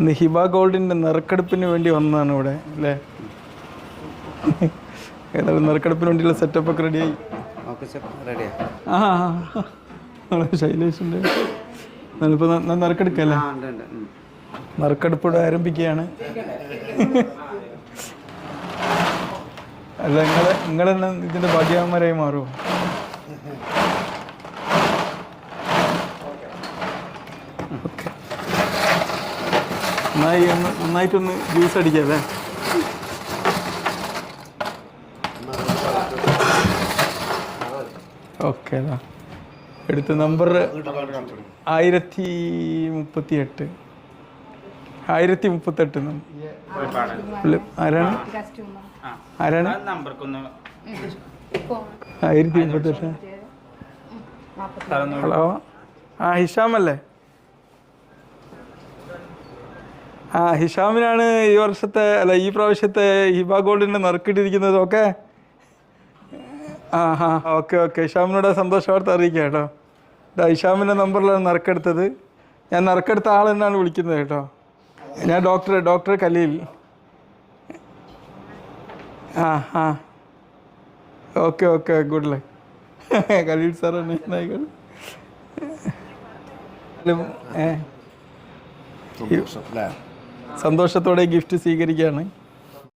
ഇന്ന് ഹിബ ഗോൾഡിന്റെ നറുക്കെടുപ്പിന് വേണ്ടി വന്നതാണ് ഇവിടെ അല്ലേ? ഏതായാലും നറുക്കെടുപ്പിന് വേണ്ടിയുള്ള സെറ്റപ്പ് ഒക്കെ റെഡിയായി ആ. നമ്മളെ ശൈലേഷിന്റെ ഞാനിപ്പോൾ നറുക്കെടുക്കല്ലേ ആ ഉണ്ട് ഉണ്ട് ഉം. നറുക്കെടുപ്പ് ഇവിടെ ആരംഭിക്കുകയാണ്. അല്ല നിങ്ങളെ നിങ്ങൾ തന്നെ ഇതിന്റെ ഭാഗ്യവാന്മാരായി മാറുമോ നന്നായി ഒന്ന് നന്നായിട്ടൊന്ന് ജ്യൂസ് അടിക്കാം അല്ലേ? ഓക്കെ എടുത്ത നമ്പർ ആയിരത്തി മുപ്പത്തി എട്ട് ആയിരത്തി മുപ്പത്തെട്ട് ആരാണ്? ആരാണ്? ആയിരത്തി മുപ്പത്തെട്ട്. ഹലോ. ആ ഹിഷാം അല്ലേ ആ ഹിഷാമിനാണ് ഈ വർഷത്തെ അല്ല ഈ പ്രാവശ്യത്തെ ഹിബ ഗോൾഡിന്റെ നറുക്കിട്ടിരിക്കുന്നത് ഓക്കെ? ആ ഹാ ഓക്കെ ഓക്കെ. ഹിഷാമിനോട് സന്തോഷ വാർത്ത അറിയിക്കാം കേട്ടോ. ഇതാ ഹിഷാമിന്റെ നമ്പറിലാണ് നറുക്കെടുത്തത്. ഞാൻ നറുക്കെടുത്ത തന്നെയാണ് വിളിക്കുന്നത് കേട്ടോ. ഞാൻ ഡോക്ടർ ഡോക്ടർ കലീൽ. ആ ആ okay okay good luck. Khaleel സാറാണ് ആയിക്കോട്ടെ ഏ സന്തോഷത്തോടെ ഗിഫ്റ്റ് സ്വീകരിക്കുകയാണ്.